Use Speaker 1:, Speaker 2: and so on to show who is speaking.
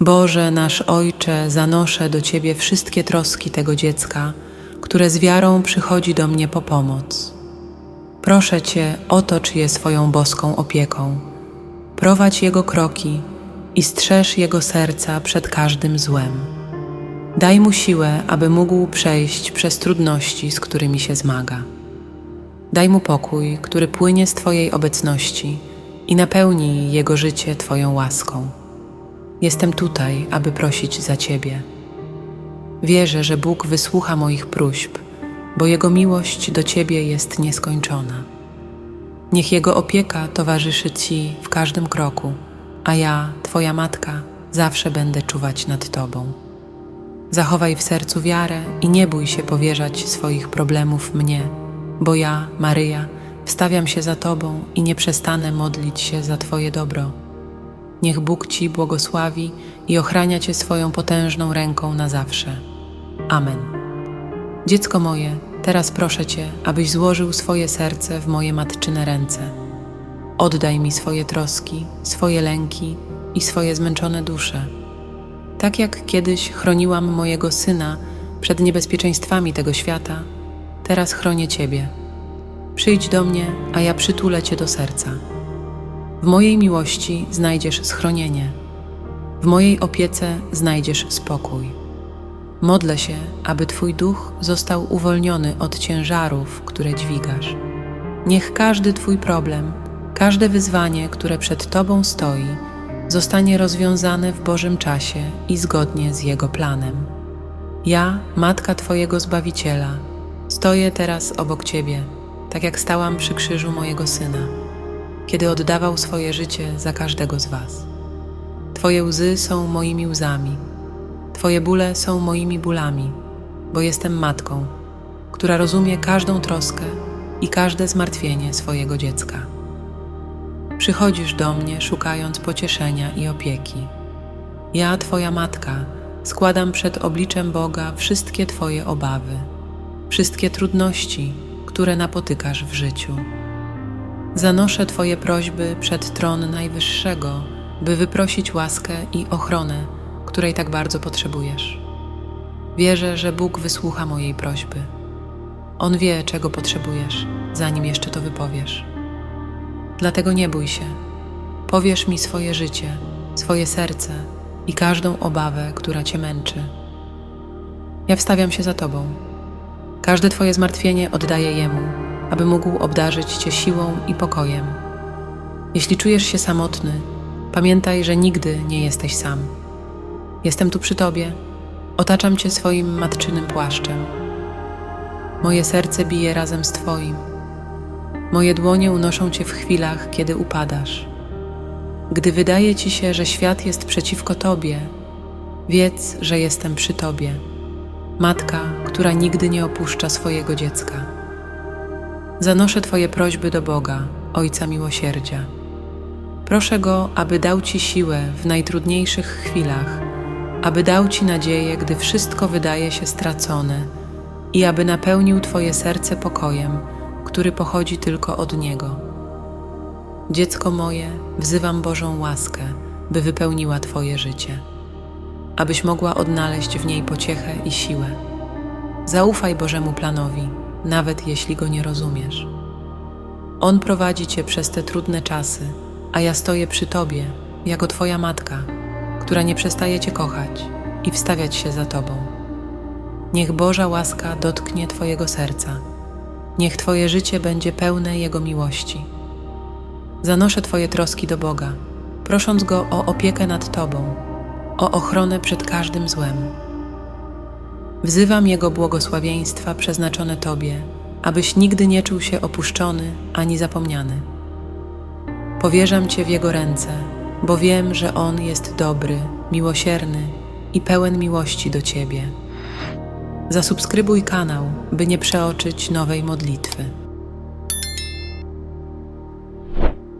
Speaker 1: Boże, nasz Ojcze, zanoszę do Ciebie wszystkie troski tego dziecka, które z wiarą przychodzi do mnie po pomoc. Proszę Cię, otocz je swoją boską opieką, prowadź jego kroki i strzeż jego serca przed każdym złem. Daj mu siłę, aby mógł przejść przez trudności, z którymi się zmaga. Daj mu pokój, który płynie z Twojej obecności i napełnij jego życie Twoją łaską. Jestem tutaj, aby prosić za Ciebie. Wierzę, że Bóg wysłucha moich próśb, bo Jego miłość do Ciebie jest nieskończona. Niech Jego opieka towarzyszy Ci w każdym kroku, a ja, Twoja matka, zawsze będę czuwać nad Tobą. Zachowaj w sercu wiarę i nie bój się powierzać swoich problemów mnie, bo ja, Maryja, wstawiam się za Tobą i nie przestanę modlić się za Twoje dobro. Niech Bóg Ci błogosławi i ochrania Cię swoją potężną ręką na zawsze. Amen. Dziecko moje, teraz proszę Cię, abyś złożył swoje serce w moje matczyne ręce. Oddaj mi swoje troski, swoje lęki i swoje zmęczone dusze. Tak jak kiedyś chroniłam mojego syna przed niebezpieczeństwami tego świata, teraz chronię Ciebie. Przyjdź do mnie, a ja przytulę Cię do serca. W mojej miłości znajdziesz schronienie, w mojej opiece znajdziesz spokój. Modlę się, aby Twój duch został uwolniony od ciężarów, które dźwigasz. Niech każdy Twój problem, każde wyzwanie, które przed Tobą stoi, zostanie rozwiązane w Bożym czasie i zgodnie z Jego planem. Ja, Matka Twojego Zbawiciela, stoję teraz obok Ciebie, tak jak stałam przy krzyżu mojego Syna kiedy oddawał swoje życie za każdego z Was. Twoje łzy są moimi łzami, Twoje bóle są moimi bólami, bo jestem matką, która rozumie każdą troskę i każde zmartwienie swojego dziecka. Przychodzisz do mnie, szukając pocieszenia i opieki. Ja, Twoja matka, składam przed obliczem Boga wszystkie Twoje obawy, wszystkie trudności, które napotykasz w życiu. Zanoszę Twoje prośby przed tron Najwyższego, by wyprosić łaskę i ochronę, której tak bardzo potrzebujesz. Wierzę, że Bóg wysłucha mojej prośby. On wie, czego potrzebujesz, zanim jeszcze to wypowiesz. Dlatego nie bój się. Powiesz mi swoje życie, swoje serce i każdą obawę, która Cię męczy. Ja wstawiam się za Tobą. Każde Twoje zmartwienie oddaję Jemu aby mógł obdarzyć Cię siłą i pokojem. Jeśli czujesz się samotny, pamiętaj, że nigdy nie jesteś sam. Jestem tu przy Tobie, otaczam Cię swoim matczynym płaszczem. Moje serce bije razem z Twoim. Moje dłonie unoszą Cię w chwilach, kiedy upadasz. Gdy wydaje Ci się, że świat jest przeciwko Tobie, wiedz, że jestem przy Tobie. Matka, która nigdy nie opuszcza swojego dziecka. Zanoszę Twoje prośby do Boga, Ojca Miłosierdzia. Proszę Go, aby dał Ci siłę w najtrudniejszych chwilach, aby dał Ci nadzieję, gdy wszystko wydaje się stracone i aby napełnił Twoje serce pokojem, który pochodzi tylko od Niego. Dziecko moje, wzywam Bożą łaskę, by wypełniła Twoje życie, abyś mogła odnaleźć w niej pociechę i siłę. Zaufaj Bożemu planowi nawet jeśli go nie rozumiesz. On prowadzi cię przez te trudne czasy, a ja stoję przy tobie, jako twoja matka, która nie przestaje cię kochać i wstawiać się za tobą. Niech Boża łaska dotknie twojego serca. Niech twoje życie będzie pełne Jego miłości. Zanoszę twoje troski do Boga, prosząc Go o opiekę nad tobą, o ochronę przed każdym złem. Wzywam Jego błogosławieństwa przeznaczone Tobie, abyś nigdy nie czuł się opuszczony ani zapomniany. Powierzam Cię w Jego ręce, bo wiem, że On jest dobry, miłosierny i pełen miłości do Ciebie. Zasubskrybuj kanał, by nie przeoczyć nowej modlitwy.